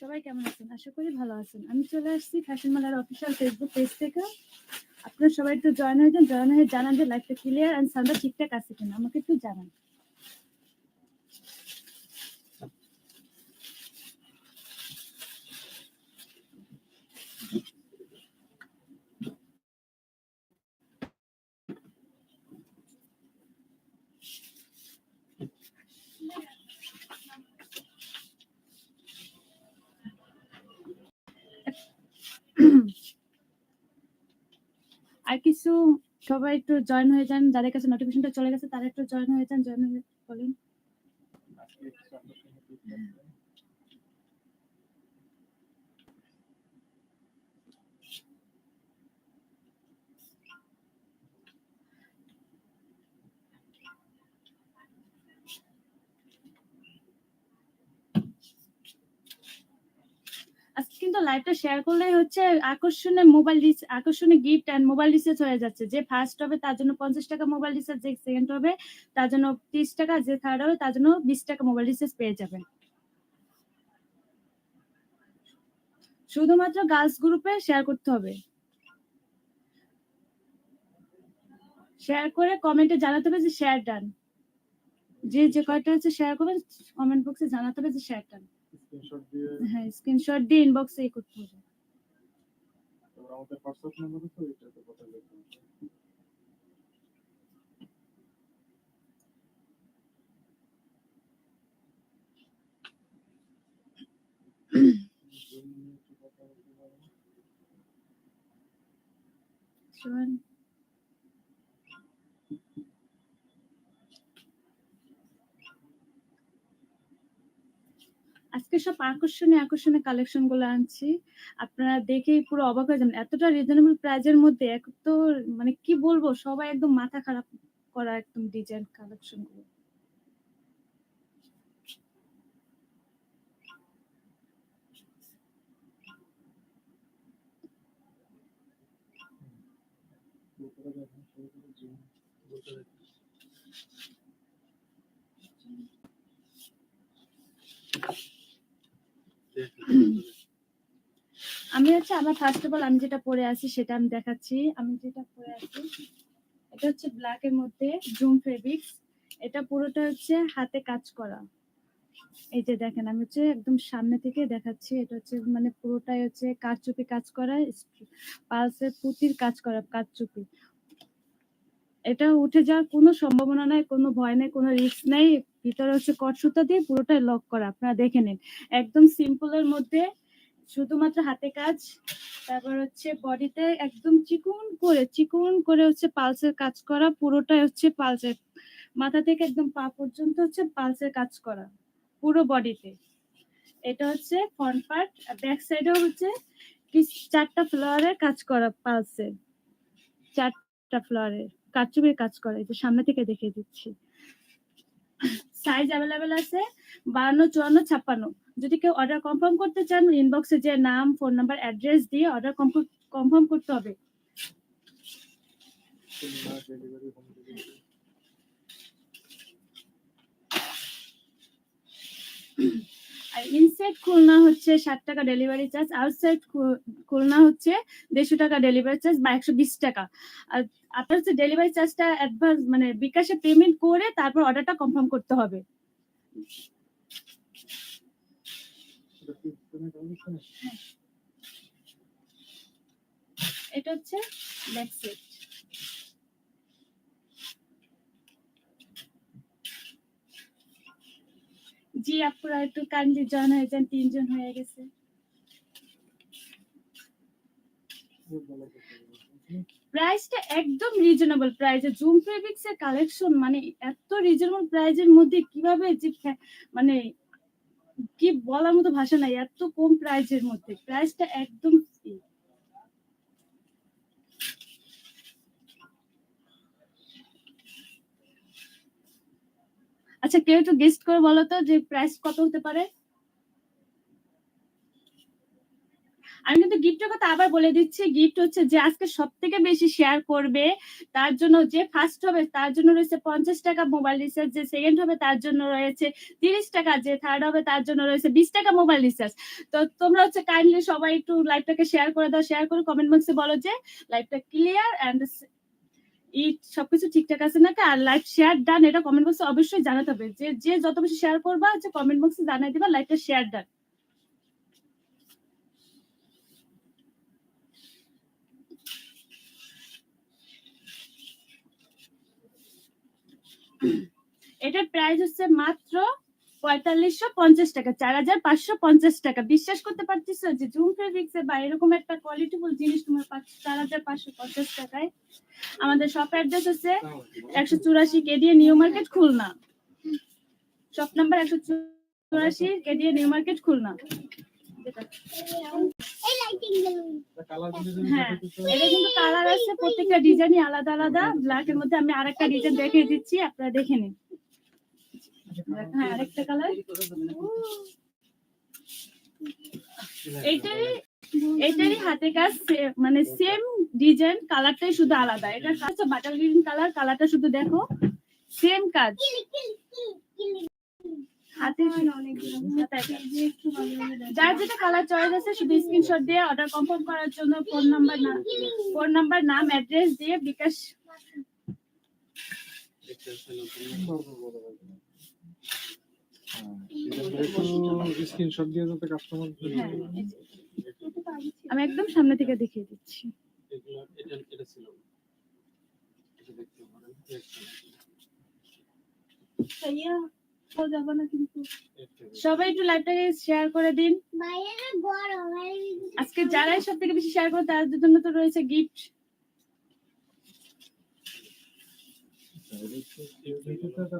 সবাই কেমন আছেন? আশা করি ভালো আছেন। আমি চলে আসছি ফ্যাশন মালার অফিসিয়াল ফেসবুক পেজ থেকে। আপনারা সবাই একটু জয়েন হয়ে যান। জয়েন হয়ে জানান যে লাইফটা ক্লিয়ার অ্যান্ড সাউন্ডটা ঠিকঠাক আছে কিনা। আমাকে একটু জানান। আর কিছু সবাই একটু জয়েন হয়ে যান। যাদের কাছে নোটিফিকেশনটা চলে গেছে, তারা একটু জয়েন হয়ে যান। জয়েন হয়ে বলেন। আজকে কিন্তু লাইভটা শেয়ার করলেই হচ্ছে আকর্ষণীয় মোবাইল রিচ আকর্ষণীয় গিফট অ্যান্ড মোবাইল রিচার্জ হয়ে যাচ্ছে। যে ফার্স্ট হবে তার জন্য ৫০ টাকা মোবাইল রিচার্জ, যে সেকেন্ড হবে তার জন্য ৩০ টাকা, যে থার্ড হবে তার জন্য ২০ টাকা মোবাইল রিচার্জ পেয়ে যাবেন। শুধুমাত্র গার্লস গ্রুপে শেয়ার করতে হবে। শেয়ার করে কমেন্টে জানাতে হবে যে শেয়ার ডান। যে, যে কয়টা হচ্ছে শেয়ার করবেন কমেন্ট বক্সে জানাতে হবে যে শেয়ার ডান। স্ক্রিনশট দিয়ে হ্যাঁ, স্ক্রিনশট দিয়ে ইনবক্সে ই করতে হবে। তারপর আমাদের হোয়াটসঅ্যাপ নাম্বার আছে ওইটাতে কথা বলতে হবে। জুম নিয়ে একটু কথা বলতে পারব? শোনেন। আজকে সব আকর্ষণীয়, আকর্ষণীয় কালেকশনগুলো আনছি। আপনারা দেখেই পুরো অবাক হয়ে যাবেন। এতটা রিজনেবল প্রাইস এর মধ্যে এক তো মানে কি বলব সবাই একদম মাথা খারাপ করা একদম ডিজাইন কালেকশনগুলো। উপরে দেখেন, শুরু করে জুম বলতে দেখেন। আমি হচ্ছে আমার ফার্স্ট অফ অল আমি যেটা পরে আছি সেটা আমি দেখাচ্ছি। আমি যেটা পরে আছি এটা হচ্ছে ব্ল্যাক এর মধ্যে জুম ফেব্রিক্স। এটা পুরোটা হচ্ছে হাতে কাজ করা। এই যে দেখেন আমি হচ্ছে একদম সামনে থেকে দেখাচ্ছি। এটা হচ্ছে মানে পুরোটাই হচ্ছে কারচুপি কাজ করা, পালসের পুঁতির কাজ করা কারচুপি। এটা উঠে যাওয়ার কোনো সম্ভাবনা নাই, কোনো ভয় নেই, কোনো রিস্ক নেই। ভিতরে হচ্ছে কট সুতা দিয়ে পুরোটাই লক করা। আপনারা দেখে নিন। একদম সিম্পল এর মধ্যে শুধুমাত্র হাতে কাজ। তারপর হচ্ছে বডিতে একদম চিকুন করে, চিকুন করে হচ্ছে পালসের কাজ করা। পুরোটাই হচ্ছে পালসের। মাথা থেকে একদম পা পর্যন্ত হচ্ছে পালসের কাজ করা। পুরো বডিতে। এটা হচ্ছে ফ্রন্ট পার্ট। ব্যাক সাইডেও হচ্ছে কি ৪ টা ফ্লাওয়ারের কাজ করা পালসে। ৪ টা ফ্লাওয়ারের কারচুপির কাজ করা। যে সামনে থেকে দেখিয়ে দিচ্ছি। সাইজ অ্যাভেলেবেল আছে ৫২, ৫৪, ৫৬ যদি কেউ অর্ডার কনফার্ম করতে চান ইনবক্সে যে নাম, ফোন নাম্বার, অ্যাড্রেস দিয়ে অর্ডার কনফার্ম করতে হবে। আর ইনসাইড খুলনা হচ্ছে ষাট টাকা ডেলিভারি চার্জ আউটসাইড খুলনা হচ্ছে দেড়শো টাকা ডেলিভারি চার্জ বা একশো বিশ টাকা আর আপনার হচ্ছে ডেলিভারি চার্জটা অ্যাডভান্স মানে বিকাশে পেমেন্ট করে তারপর অর্ডারটা কনফার্ম করতে হবে এটা হচ্ছে ব্যাক সেট জি আপনারা একটু কাইন্ডলি জয়েন হয়ে যান, তিনজন হয়ে গেছে। প্রাইসটা একদম রিজনেবল প্রাইসে জুম ফেব্রিক্স এর কালেকশন মানে এত রিজনেবল প্রাইসের মধ্যে কীভাবে যে মানে কি বলার মতো ভাষা নাই, এত কম প্রাইসের মধ্যে। প্রাইসটা একদম আচ্ছা কেউ একটু গেস্ট করে বলো তো যে প্রাইস কত হতে পারে? আমি কিন্তু গিফটের কথা আবার বলে দিচ্ছি। গিফট হচ্ছে যে আজকে সব থেকে বেশি শেয়ার করবে, তার জন্য যে ফার্স্ট হবে, তার জন্য রয়েছে পঞ্চাশ টাকা মোবাইল রিচার্জ যে সেকেন্ড হবে, তার জন্য রয়েছে তিরিশ টাকা, যে থার্ড হবে, তার জন্য রয়েছে বিশ টাকা মোবাইল রিচার্জ তো তোমরা হচ্ছে কাইন্ডলি সবাই একটু লাইভটাকে শেয়ার করে দাও শেয়ার করে কমেন্ট বক্সে বলো যে লাইভটা ক্লিয়ার অ্যান্ড ই সবকিছু ঠিকঠাক আছে নাকি? আর লাইভ শেয়ার ডান এটা কমেন্ট বক্সে অবশ্যই জানাতে হবে। যে যে যত বেশি শেয়ার করবা, হচ্ছে কমেন্ট বক্সে জানাই দিবা লাইভটা শেয়ার ডান এটার প্রাইস হচ্ছে মাত্র পঁয়তাল্লিশশো পঞ্চাশ টাকা, চার হাজার পাঁচশো পঞ্চাশ টাকা। বিশ্বাস করতে পারছিস যে জুম ফেব্রিক্সে বা এরকম একটা কোয়ালিটিফুল জিনিস তোমার চার হাজার পাঁচশো পঞ্চাশ টাকায়। আমাদের শপ অ্যাড্রেস হচ্ছে একশো চুরাশি KDA new market Khulna. Shop number একশো চুরাশি কেডিএ নিউ মার্কেট খুলনা। হ্যাঁ। এটা কিন্তু কালার আছে, প্রত্যেকটা ডিজাইনই আলাদা আলাদা। মধ্যে আমি আরেকটা ডিজাইন দেখিয়ে দিচ্ছি, আপনারা দেখে নিন। হ্যাঁ কালার এইটারই এইটারই হাতে কাজ মানে সেম ডিজাইন কালারটাই শুধু আলাদা। এটা হচ্ছে বাটার গ্রিন কালার কালারটা শুধু দেখো। সেম কাজ। হাতে যার যেটা কালার চয়েস আছে শুধু স্ক্রিনশট দিয়ে অর্ডার কনফার্ম করার জন্য ফোন নাম্বার না ফোন নাম্বার নাম অ্যাড্রেস দিয়ে বিকাশ স্ক্রিনশট দিয়ে যাতে কাস্টমার হ্যাঁ আমি একদম সামনে থেকে দেখিয়ে দিচ্ছি এগুলো এটা এটা ছিল এটা দেখতে পারেন সবাই একটু লাইভটাকে শেয়ার করে দিন। আজকে যারাই সব থেকে বেশি শেয়ার করে তাদের জন্য তো রয়েছে গিফট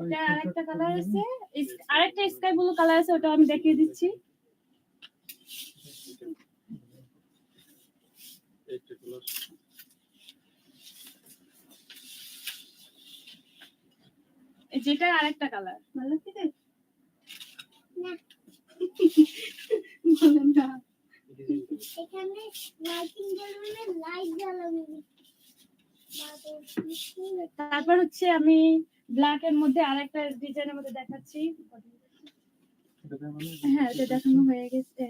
এটা আরেকটা কালার আছে। ইস- আরেকটা স্কাই ব্লু কালার আছে ওটা আমি দেখিয়ে দিচ্ছি। এটা গুলো এই যেটা আরেকটা কালার ভালো লাগছে? তারপর হচ্ছে আমি ব্ল্যাক এর মধ্যে আরেকটা ডিজাইনের মধ্যে দেখাচ্ছি। হ্যাঁ দেখানো হয়ে গেছে,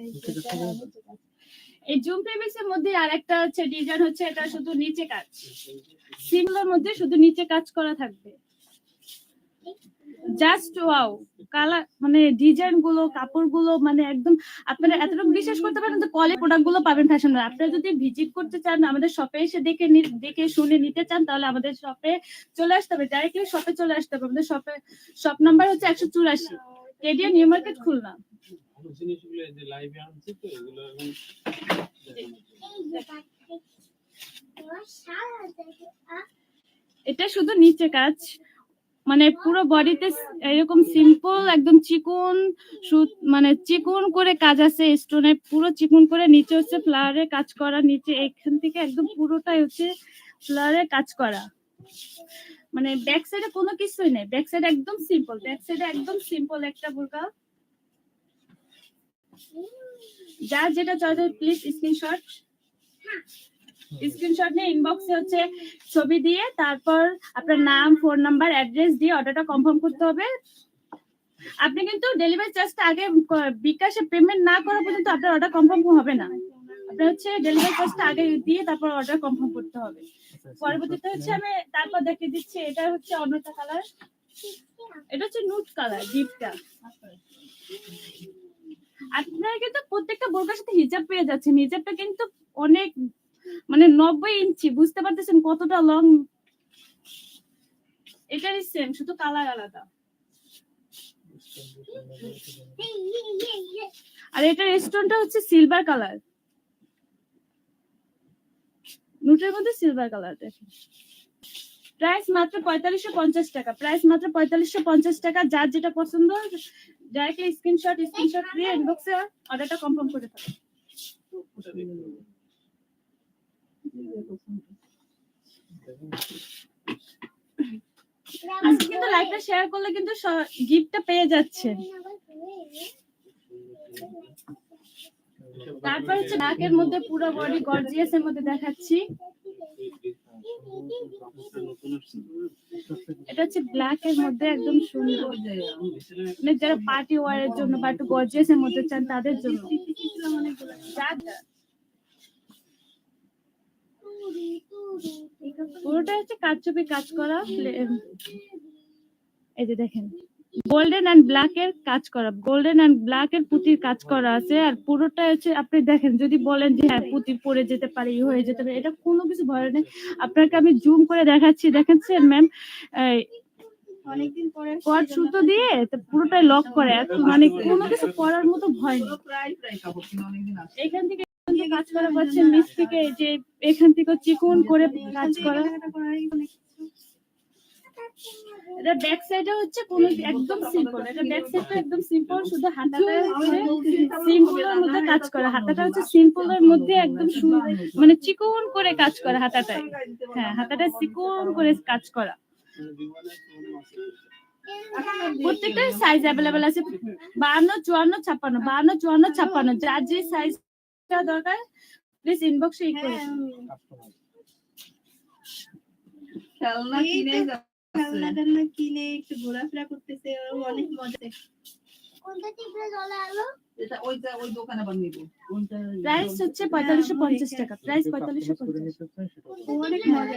এই জুম এর মধ্যে আরেকটা হচ্ছে ডিজাইন হচ্ছে, এটা শুধু নিচে কাজ। মধ্যে শুধু নিচে কাজ করা থাকবে। জাস্ট ওয়াও কালার মানে ডিজাইনগুলো, কাপড়গুলো মানে একদম আপনারা এতটুকু বিশ্বাস করতে পারেন যে কলে প্রোডাক্টগুলো পাবেন ফ্যাশন আপনারা যদি ভিজিট করতে চান, আমাদের শপে এসে দেখে দেখে শুনে নিতে চান, তাহলে আমাদের শপে চলে আসতে হবে। ডাইরেক্টলি শপে চলে আসতে হবে। আমাদের শপে শপ নাম্বার হচ্ছে একশো চুরাশি। KDA new market Khulna. এটা শুধু নিচে কাজ। মানে পুরো বডিতে এরকম সিম্পল একদম চিকন মানে চিকন করে কাজ আছে স্টোনে পুরো চিকন করে নিচে হচ্ছে ফ্লাওয়ারের কাজ করা, নিচে এখান থেকে একদম পুরোটাই হচ্ছে ফ্লাওয়ারের কাজ করা। মানে ব্যাক সাইডে কোনো কিছুই নেই ব্যাক সাইড একদম সিম্পল ব্যাক সাইডে একদম সিম্পল একটা বোরকা যার যেটা চয়েস প্লিজ স্ক্রিনশট স্ক্রিনশট নিয়ে ইনবক্সে হচ্ছে ছবি দিয়ে তারপর আপনার নাম ফোন নাম্বার অ্যাড্রেস দিয়ে অর্ডারটা কনফার্ম করতে হবে। আপনি কিন্তু ডেলিভারি চার্জটা আগে বিকাশে পেমেন্ট না করা পর্যন্ত আপনার অর্ডার কনফার্ম হবে না। আপনার হচ্ছে ডেলিভারি চার্জটা আগে দিয়ে তারপর অর্ডার কনফার্ম করতে হবে। পরবর্তীতে হচ্ছে আমি তারপর দেখিয়ে দিচ্ছি, এটা হচ্ছে অন্যটা কালার এটা হচ্ছে নুট কালার ডিপটা আপনারা কিন্তু প্রত্যেকটা বোরকার সাথে হিজাব পেয়ে যাচ্ছেন। হিজাবটা কিন্তু অনেক মানে নব্বই ইঞ্চি, বুঝতে পারতেছেন কতটা লং এটারই সেম শুধু কালার আলাদা। আর এটার স্টোনটা হচ্ছে সিলভার কালার নুটের মধ্যে সিলভার কালার দেখেন। প্রাইস মাত্র পঁয়তাল্লিশশো পঞ্চাশ টাকা। প্রাইস মাত্র পঁয়তাল্লিশশো পঞ্চাশ টাকা। যার যেটা পছন্দ ডাইরেক্টলি স্ক্রিনশট স্ক্রিনশট দিয়ে ইনবক্সে অর্ডারটা কনফার্ম করে ফেলো। আজকে কিন্তু লাইভটা শেয়ার করলে কিন্তু গিফটটা পেয়ে যাচ্ছেন। তারপর হচ্ছে নাকের মধ্যে পুরো বডি গর্জিয়াস এর মধ্যে দেখাচ্ছি। এটা হচ্ছে ব্ল্যাক এর মধ্যে একদম সুন্দর। মানে যারা পার্টি ওয়ার এর জন্য বা একটু গর্জিয়াস এর মধ্যে চান তাদের জন্য যা- পুরোটা হচ্ছে কারচুপি কাজ করা এই যে দেখেন গোল্ডেন অ্যান্ড ব্ল্যাক এর কাজ করা গোল্ডেন অ্যান্ড ব্ল্যাক এর পুঁতির কাজ করা আছে আর পুরোটা হচ্ছে আপনি দেখেন যদি বলেন যে হ্যাঁ পুঁতি পড়ে যেতে পারে ই হয়ে যেতে পারে এটা কোনো কিছু ভয় নেই। আপনাকে আমি জুম করে দেখাচ্ছি দেখাচ্ছেন ম্যাম অনেকদিন পরে কট সুতো দিয়ে পুরোটাই লক করে মানে কোনো কিছু করার মতো ভয় নেই। এখান থেকে কাজ করা পাচ্ছে নিচ থেকে যে এখান থেকে চিকন করে কাজ করা। মানে চিকন করে কাজ করা হাতাটায়। হ্যাঁ হাতাটা চিকন করে কাজ করা। প্রত্যেকটা সাইজ অ্যাভেলেবেল আছে। বাহান্ন, চুয়ান্ন, ছাপ্পান্ন, বাহান্ন, চুয়ান্ন, ছাপ্পান্ন। যার যে দরকার? প্লিজ ইনবক্সে ই করে খেলনা কিনে খেলনা টেলনা কিনে একটু ঘোরাফেরা করতেছে অনেক মজা। কোনটা টিপলে চলে আলো এটা ওইটা ওই দোকানে আবার নিব ওইটা প্রাইস হচ্ছে টাকা। প্রাইস অনেক মজা।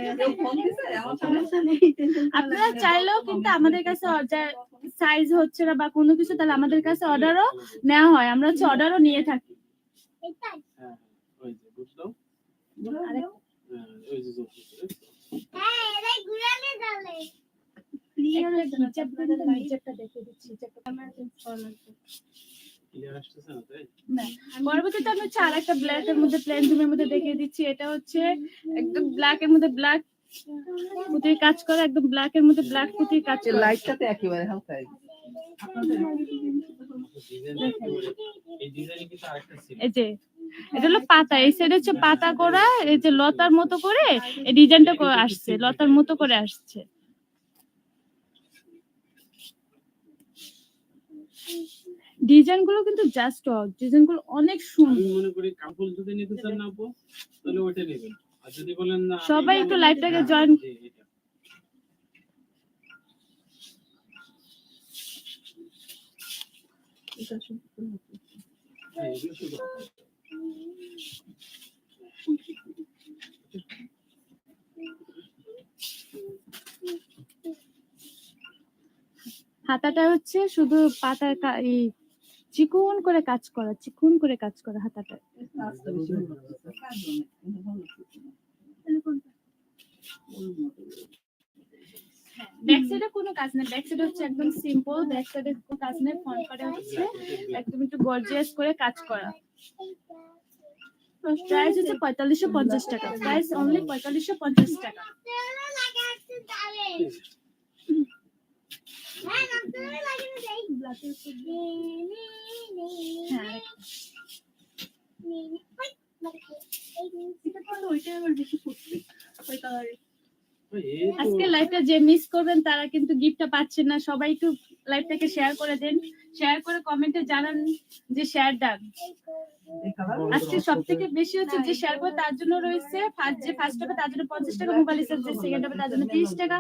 টেনশন আপনারা চাইলেও কিন্তু আমাদের কাছে সাইজ হচ্ছে না বা কোনো কিছু তাহলে আমাদের কাছে অর্ডারও নেওয়া হয়। আমরা হচ্ছে অর্ডারও নিয়ে থাকি। হ্যাঁ ওই যে বুঝলাম হ্যাঁ ওই যে জোর হ্যাঁ পরবর্তীতে আমি হচ্ছে আরেকটা ব্ল্যাক এর মধ্যে প্লেন জুমের মধ্যে দেখিয়ে দিচ্ছি। এটা হচ্ছে একদম ব্ল্যাক এর মধ্যে ব্ল্যাক পুঁতির কাজ করা একদম ব্ল্যাক এর মধ্যে ব্ল্যাক পুঁতির কাজ লাইটটাতে একেবারে হালকা এই যে এটা হলো পাতা এই সাইড হচ্ছে পাতা করা এই যে লতার মতো করে এই ডিজাইনটা আসছে লতার মতো করে আসছে। ডিজাইনগুলো কিন্তু জাস্ট ডিজাইনগুলো অনেক সুন্দর। আমি মনে করি কাপড় যদি নিতে চান না আপু তাহলে ওইটা নেবেন। আর যদি বলেন না সবাই একটু নেব, লাইভটাকে হ্যাঁ, join- জি, এটা। হ্যাঁ, এগুলো শুধু হাতাটা হচ্ছে শুধু পাতার চিকন করে কাজ করা চিকন করে কাজ করা হাতাটা। ব্যাক সাইডে কোনো কাজ নেই। ব্যাক সাইডে হচ্ছে একদম সিম্পল ব্যাক সাইডে কোনো কাজ নেই ফ্রন্ট পার্টে হচ্ছে একদম একটু গর্জিয়াস করে কাজ করা। প্রাইস হচ্ছে পঁয়তাল্লিশশো পঞ্চাশ টাকা। প্রাইস অনলি পঁয়তাল্লিশশো পঞ্চাশ টাকা। হ্যাঁ। হ্যাঁ। ওইটা আবার বেশি ফুটবে ওই কালারে ওই এই তো- আজকে লাইভটা যে মিস করবেন তারা কিন্তু গিফটটা পাচ্ছেন না। সবাই একটু লাইভটাকে শেয়ার করে দেন। শেয়ার করে কমেন্টে জানান যে শেয়ার ডান আজকে সব থেকে বেশি হচ্ছে যে শেয়ার করে তার জন্য রয়েছে ফার্স্ট যে ফার্স্ট হবে তার জন্য পঞ্চাশ টাকা মোবাইল রিচার্জ যে সেকেন্ড হবে তার জন্য তিরিশ টাকা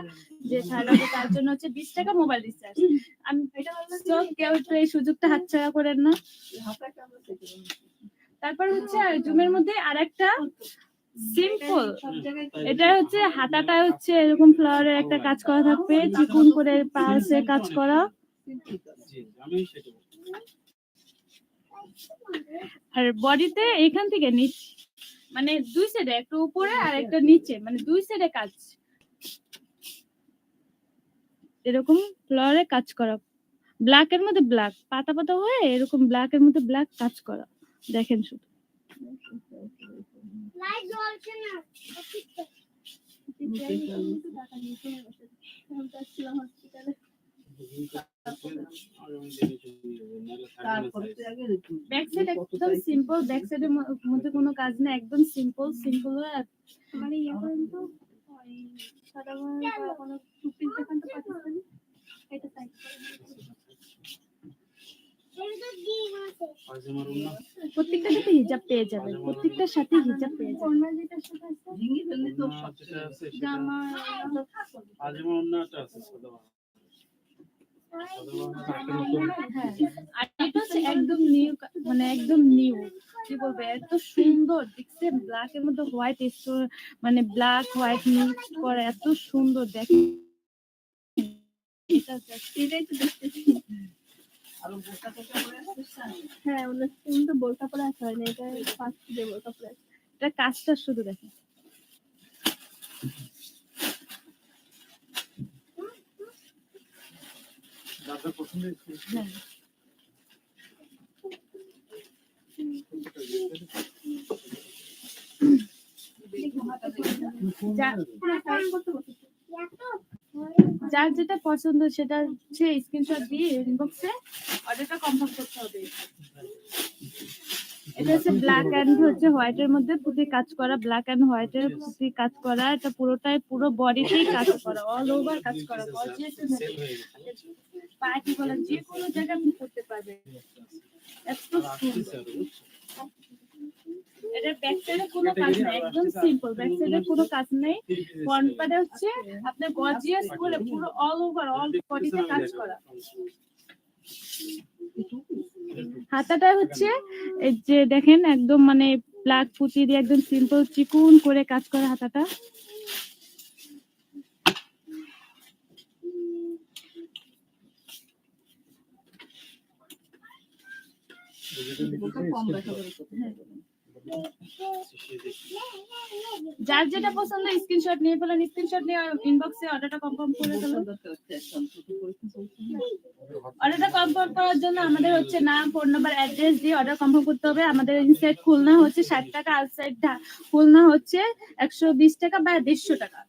যে থার্ড হবে তার জন্য হচ্ছে বিশ টাকা মোবাইল রিচার্জ আমি কেউ একটু এই সুযোগটা হাতছাড়া করেন না। তারপর হচ্ছে জুমের মধ্যে আরেকটা সিম্পল এটা হচ্ছে হাতাটা হচ্ছে এরকম ফ্লাওয়ারের একটা কাজ করা থাকবে চিকুন করে পালসে কাজ করা। আর বডিতে এখান থেকে নিচ মানে দুই সাইডে একটা উপরে আর একটা নিচে মানে দুই সাইডে কাজ। এরকম ফ্লাওয়ারে কাজ করা। ব্ল্যাক এর মধ্যে ব্ল্যাক পাতা পাতা হয়ে এরকম ব্ল্যাক এর মধ্যে ব্ল্যাক কাজ করা। দেখেন শুধু। একদম সিম্পল ব্যাক সাইডের মধ্যে কোনো কাজ নেই একদম সিম্পল সিম্পল মানে ইয়ে করেন তো সাদা কোনো টুপির দোকান তো পাকিস্তানি এটা সাইড সাথে পেয়ে প্রত্যেকটার সাথে পেয়ে হ্যাঁ। একদম নিউ মানে একদম নিউ। কি বলব, এত সুন্দর। দেখছে ব্ল্যাক এর মধ্যে হোয়াইট মানে ব্ল্যাক হোয়াইট মিক্স করা, এত সুন্দর। just- এটাই তো হ্যাঁ কাজটা শুধু পছন্দের হ্যাঁ। যার যেটা পছন্দ সেটা হচ্ছে স্ক্রিনশট দিয়ে ইনবক্সে অর্ডারটা কনফার্ম করতে হবে। এটা হচ্ছে ব্ল্যাক এন্ড হচ্ছে হোয়াইট এর মধ্যে পুঁতি কাজ করা ব্ল্যাক এন্ড হোয়াইট এর পুঁতি কাজ করা, এটা পুরোটাই পুরো বডিতেই কাজ করা অল ওভার কাজ করা পার্টি বলেন যে কোনো জায়গায় আপনি করতে পারবেন। এত সুন্দর। এটার ব্যাক সাইডে কোনো কাজ নেই, একদম সিম্পল ব্যাক সাইডে কোনো কাজ নেই। ফ্রন্ট পার্টে হচ্ছে আপনার গর্জিয়াস করে পুরো অল ওভার অল বডিতে কাজ করা। হাতাটা হচ্ছে এই যে দেখেন একদম মানে প্লাগ পুঁতি দিয়ে একদম সিম্পল চিকুন করে কাজ করে হাতাটা কম। যার যেটা পছন্দ স্ক্রিনশট নিয়ে ফেলেন স্ক্রিনশট নিয়ে ইনবক্সে অর্ডারটা কনফার্ম করে ফেলুন। অর্ডারটা কনফার্ম করার জন্য আমাদের হচ্ছে নাম ফোন নাম্বার অ্যাড্রেস দিয়ে অর্ডার কনফার্ম করতে হবে। আমাদের ইনসাইড খুলনা হচ্ছে ষাট টাকা আউটসাইড খুলনা হচ্ছে একশো বিশ টাকা বা দেড়শো টাকা।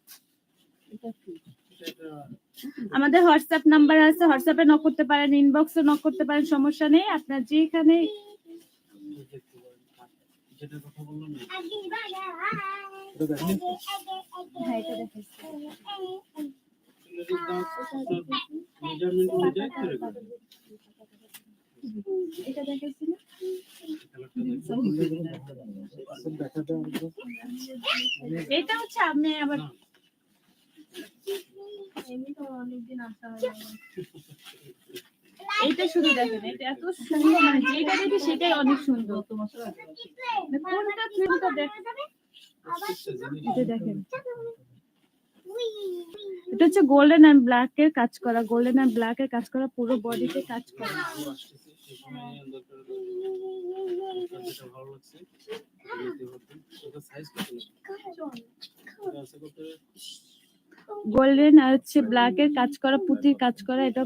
আমাদের হোয়াটসঅ্যাপ নাম্বার আছে হোয়াটসঅ্যাপে নক করতে পারেন ইনবক্সে নক করতে পারেন সমস্যা নেই। আপনার যেখানে যেটা কথা বললাম না এটা হ্যাঁ এটা দেখেছি মেজারমেন্ট অনুযায়ী করে এটা দেখেছি না কালারটা দেখো। সব দেখাতে আমাকে এটা হচ্ছে আপনি আবার এমনি তো অনেকদিন আসা হয় এইটা শুধু দেখেন, এটা এত সুন্দর মানে যেটা সেটাই অনেক সুন্দর। মানে দেখেন এটা এটা হচ্ছে গোল্ডেন এন্ড ব্ল্যাক এর কাজ করা গোল্ডেন এন্ড ব্ল্যাক এর কাজ করা, পুরো বডিতে কাজ করা? এটা? গোল্ডেন আর হচ্ছে ব্ল্যাক এর কাজ করা, পুঁতির কাজ করা, এটা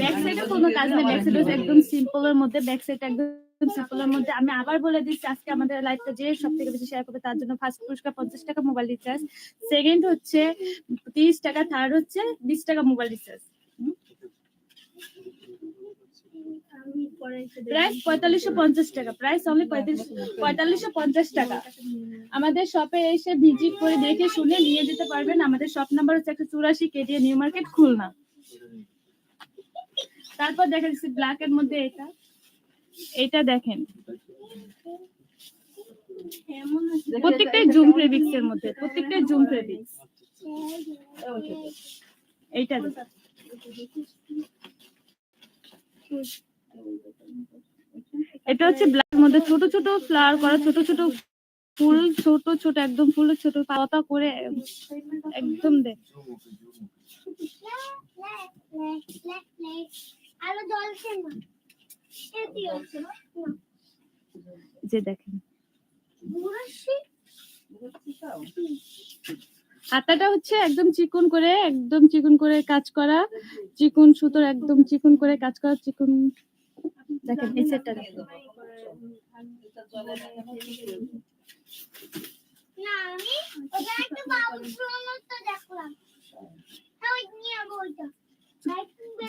ব্যাক সাইডে কোনো কাজ নেই ব্যাক সাইডে একদম সিম্পল এর মধ্যে ব্যাক সাইড একদম সিম্পল মধ্যে। আমি আবার বলে দিচ্ছি আজকে আমাদের লাইভটা যে সব থেকে বেশি শেয়ার করবে তার জন্য ফার্স্ট পুরস্কার পঞ্চাশ টাকা মোবাইল রিচার্জ সেকেন্ড হচ্ছে তিরিশ টাকা থার্ড হচ্ছে বিশ টাকা মোবাইল রিচার্জ। প্রাইস পঁয়তাল্লিশশো পঞ্চাশ টাকা, প্রাইস অনলি পঁয়তাল্লিশ পঁয়তাল্লিশশো পঞ্চাশ টাকা। আমাদের শপে এসে ভিজিট করে দেখে শুনে নিয়ে যেতে পারবেন। আমাদের শপ নাম্বার হচ্ছে একশো চুরাশি কেডিএ নিউ মার্কেট, খুলনা। তারপর দেখা যাচ্ছে ব্ল্যাক এর মধ্যে এটা। এটা দেখেন। প্রত্যেকটাই জুম ফেব্রিক্স এর মধ্যে, প্রত্যেকটাই জুম ফেব্রিক্স এইটা দেখেন। এটা হচ্ছে ব্ল্যাক মধ্যে ছোট ছোট ফ্লাওয়ার করা, ছোট ছোট ফুল, ছোট ছোট একদম ফুল, ছোট পাতা করে একদম না যে দেখেন। হাতাটা হচ্ছে একদম চিকন করে একদম চিকন করে কাজ করা। চিকন সুতোর একদম চিকন করে কাজ করা চিকন দেখেন এই সেটটা দেখেন। না আমি ওটা একটু বাবু প্রণত দেখলাম। ওই নিয়ে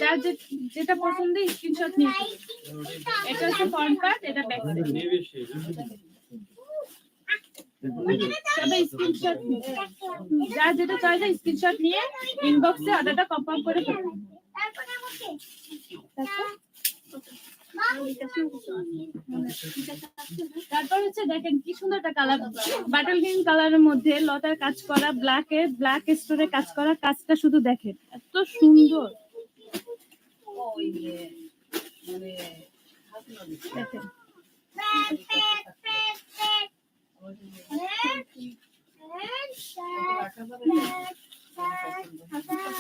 যার যেটা পছন্দ স্ক্রিনশট নিয়ে এটা হচ্ছে ফ্রন্ট পার্ট এটা ব্যাক সাইড স্ক্রিনশট যা যেটা চাইছে স্ক্রিনশট নিয়ে ইনবক্সে অর্ডারটা কনফার্ম করে ফেলুন তারপর হচ্ছে দেখেন কি সুন্দর একটা কালার বাটল গ্রিন কালারের মধ্যে লতার কাজ করা ব্ল্যাক এর ব্ল্যাক স্টোরে কাজ করা, কাজটা শুধু দেখেন এত সুন্দর। দেখেন?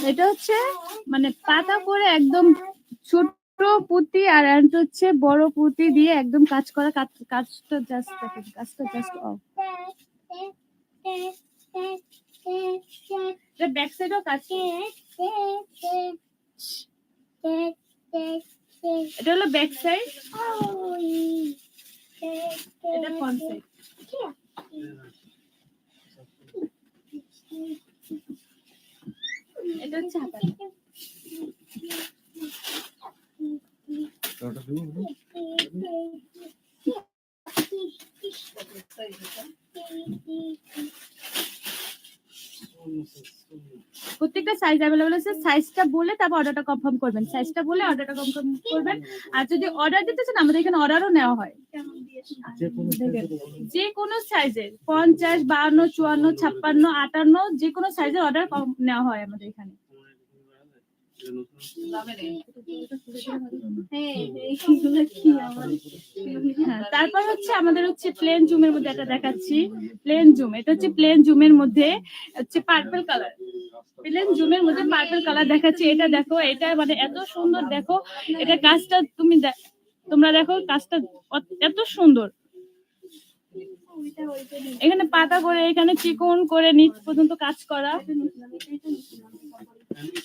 এটা হচ্ছে মানে পাতা করে একদম ছোট পুঁতি আর একটা হচ্ছে বড় পুঁতি দিয়ে একদম কাজ করা কাজটা জাস্ট দেখেন কাজটা জাস্ট অফ এটা ব্যাক সাইডও কাজ এটা হলো ব্যাক সাইড এটা ফ্রন্ট সাইড এটা হচ্ছে হাতা। প্রত্যেকটা সাইজ অ্যাভেলেবল আছে। সাইজটা বলে তারপর অর্ডারটা কনফার্ম করবেন। সাইজটা বলে অর্ডারটা কনফার্ম করবেন। আর যদি অর্ডার দিতে চান আমাদের এখানে অর্ডারও নেওয়া হয়। যে কোনো সাইজের পঞ্চাশ বাহান্ন চুয়ান্ন ছাপ্পান্ন আটান্ন যে কোনো সাইজের অর্ডার নেওয়া হয় আমাদের এখানে। তারপর হচ্ছে আমাদের হচ্ছে প্লেন জুমের মধ্যে একটা দেখাচ্ছি। প্লেন জুম এটা হচ্ছে প্লেন জুমের মধ্যে হচ্ছে পার্পল কালার প্লেন জুমের মধ্যে কালার দেখাচ্ছি। এটা দেখো, এটা মানে এত সুন্দর দেখো, এটা কাজটা তুমি তোমরা দেখো কাজটা এত সুন্দর। এখানে পাতা করে, এখানে চিকন করে নিচ পর্যন্ত কাজ করা।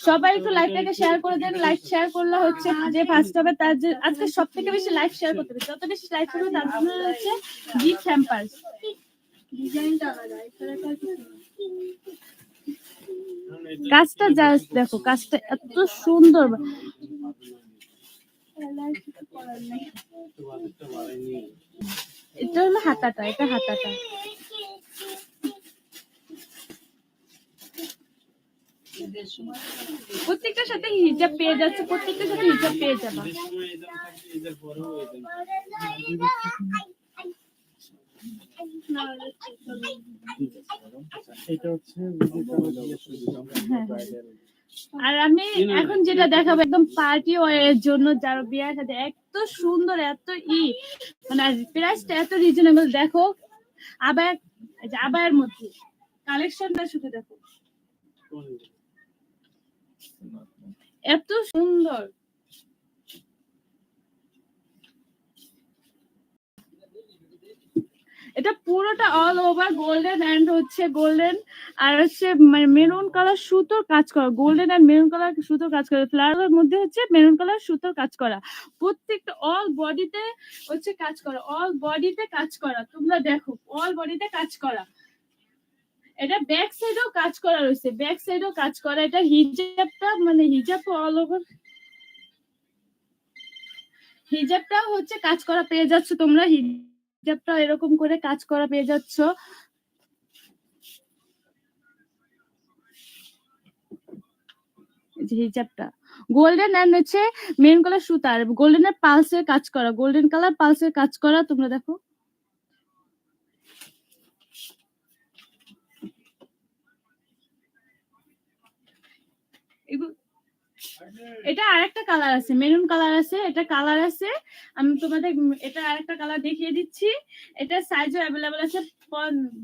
সবাই একটু লাইভটাকে শেয়ার করে দেন। লাইভ শেয়ার করলে হচ্ছে যে ফার্স্ট হবে তার যে আজকে সব থেকে বেশি লাইভ শেয়ার করতে হবে। যত বেশি লাইভ করবে তার জন্য হচ্ছে গিফট হ্যাম্পার্স কাজটা জাস্ট দেখো, কাজটা এত সুন্দর। এটা হলো হাতাটা, এটা হাতাটা। প্রত্যেকটার সাথে হিজাব পেয়ে যাচ্ছে, প্রত্যেকটার সাথে হিজাব পেয়ে যাবে হ্যাঁ। আর আমি এখন যেটা দেখাবো, একদম পার্টি ওয়ারের জন্য যারা বিয়ার সাথে এত সুন্দর, এত ই মানে প্রাইসটা এত রিজনেবল দেখো, আবার আবার মধ্যে কালেকশনটা শুধু দেখো এত সুন্দর। এটা পুরোটা অল ওভার গোল্ডেন এন্ড হচ্ছে গোল্ডেন আর হচ্ছে মেরুন কালার সুতোর কাজ করা। গোল্ডেন এন্ড মেরুন কালার সুতোর কাজ করা। ফ্লাওয়ারের মধ্যে হচ্ছে মেরুন কালার সুতোর কাজ করা। প্রত্যেকটা অল বডিতে হচ্ছে কাজ করা। অল বডিতে কাজ করা। তোমরা দেখো অল বডিতে কাজ করা। এটা ব্যাক সাইডেও কাজ করা রয়েছে। ব্যাক সাইডেও কাজ করা। এটা হিজাবটা মানে হিজাব অল ওভার হিজাবটাও হচ্ছে কাজ করা পেয়ে যাচ্ছ তোমরা। হিজাবটা এরকম করে কাজ করা পেয়ে যাচ্ছ। হিজাবটা গোল্ডেন এন্ড হচ্ছে মেরুন কালার সুতার। গোল্ডেনের পালসের কাজ করা। গোল্ডেন কালার পালসের কাজ করা, তোমরা দেখো। এটা আরেকটা কালার আছে মেরুন কালার আছে, এটা কালার আছে। আমি তোমাদের এটা আরেকটা কালার দেখিয়ে দিচ্ছি। এটা সাইজও অ্যাভেলেবল আছে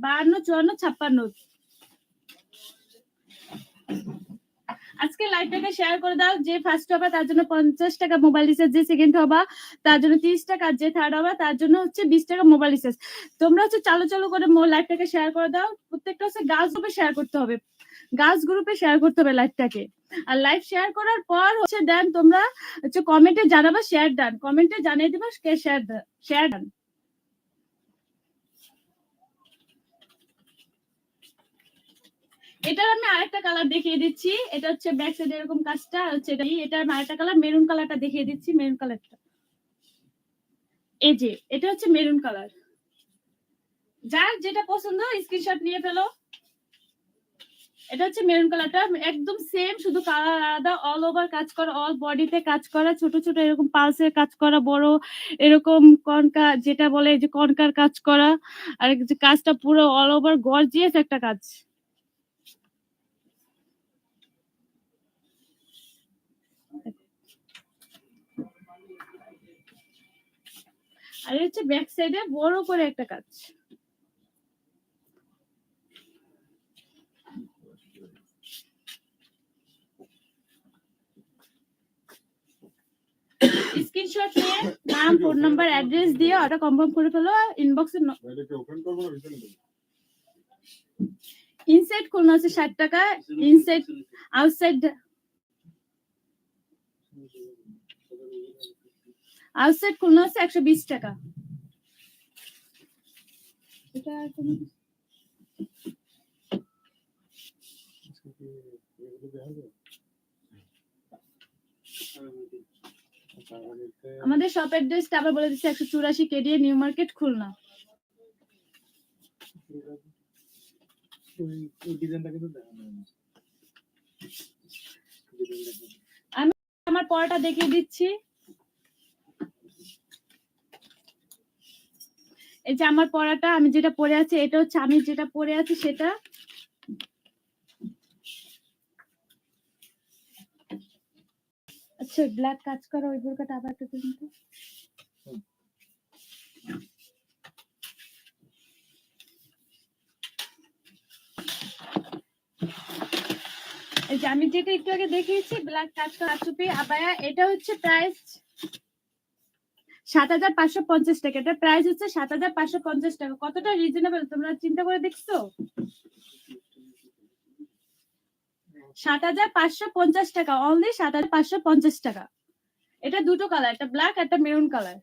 বাহান্ন, চুয়ান্ন, ছাপ্পান্ন। আজকে লাইভটাকে শেয়ার করে দাও, যে ফার্স্ট হবে তার জন্য পঞ্চাশ টাকা মোবাইল রিচার্জ যে সেকেন্ড হবা তার জন্য তিরিশ টাকা, যে থার্ড হবে তার জন্য হচ্ছে বিশ টাকা মোবাইল রিচার্জ তোমরা হচ্ছে চালু চালু করে লাইভটাকে শেয়ার করে দাও। প্রত্যেকটা হচ্ছে গার্লস গ্রুপে শেয়ার করতে হবে। গার্লস গ্রুপে শেয়ার করতে হবে লাইভটাকে আর লাইভ শেয়ার করার পর হচ্ছে দেন তোমরা হচ্ছে কমেন্টে জানাবা শেয়ার ডান কমেন্টে জানিয়ে দিবা, কে শেয়ার শেয়ার ডান এটার আমি আরেকটা কালার দেখিয়ে দিচ্ছি। এটা হচ্ছে ব্যাক সাইড এরকম কাজটা হচ্ছে এটা এটা আমি আরেকটা কালার মেরুন কালারটা দেখিয়ে দিচ্ছি মেরুন কালারটা এই যে, এটা হচ্ছে মেরুন কালার যার যেটা পছন্দ স্ক্রিনশট নিয়ে ফেলো। এটা হচ্ছে মেরুন কালারটা একদম সেম শুধু কালার আলাদা অল ওভার কাজ করা অল বডিতে কাজ করা। ছোট ছোট এরকম পালসের কাজ করা, বড় এরকম কনকা যেটা বলে যে কনকার কাজ করা। আর যে কাজটা পুরো অল ওভার গর্জিয়াস একটা কাজ। আর হচ্ছে ব্যাক সাইডে বড় করে একটা কাজ। স্ক্রিনশট নিয়ে নাম ফোন নাম্বার অ্যাড্রেস দিয়ে অর্ডার কনফার্ম করে ফেলো ইনবক্সে ইনসাইড খুলনা হচ্ছে ষাট টাকা ইনসাইড আউটসাইড আউটসাইড খুলনা হচ্ছে একশো বিশ টাকা। এটা কোনো আমাদের শপ অ্যাড্রেসটা আবার বলে দিচ্ছি, একশো চুরাশি কেডিএ নিউ মার্কেট খুলনা। কিন্তু- আমার পরাটা দেখিয়ে দিচ্ছি। এই যে আমার পরাটা আমি যেটা পরে আছি, এটা হচ্ছে আমি যেটা পরে আছি, সেটা আচ্ছা ব্ল্যাক কাজ করা ওই আবার একটু দিন তো। যে আমি যেটা একটু আগে দেখিয়েছি ব্ল্যাক কাজ করা টুপি আবায়া, এটা হচ্ছে প্রাইস সাত হাজার পাঁচশো পঞ্চাশ টাকা। এটা প্রাইস হচ্ছে সাত হাজার পাঁচশো পঞ্চাশ টাকা। কতটা রিজনেবল তোমরা চিন্তা করে দেখছ? সাত হাজার পাঁচশো পঞ্চাশ টাকা অনলি সাত হাজার পাঁচশো পঞ্চাশ টাকা। এটা দুটো কালার একটা ব্ল্যাক একটা মেরুন কালার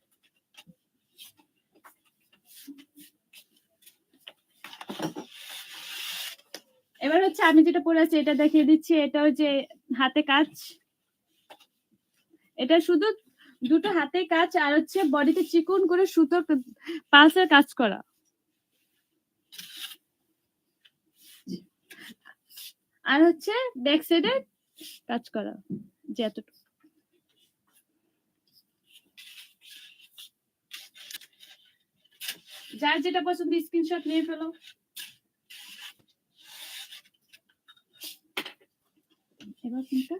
এবার হচ্ছে আমি যেটা পরে আছি, এটা দেখিয়ে দিচ্ছি, এটা হচ্ছে হাতে কাজ। এটা শুধু দুটো হাতে কাজ, আর হচ্ছে বডিতে চিকন করে সুতোর পালসের কাজ করা। আর হচ্ছে ব্যাক সাইডে কাজ করা যে এতটুকু যার যেটা পছন্দ স্ক্রিনশট নিয়ে ফেলো। এবার কোনটা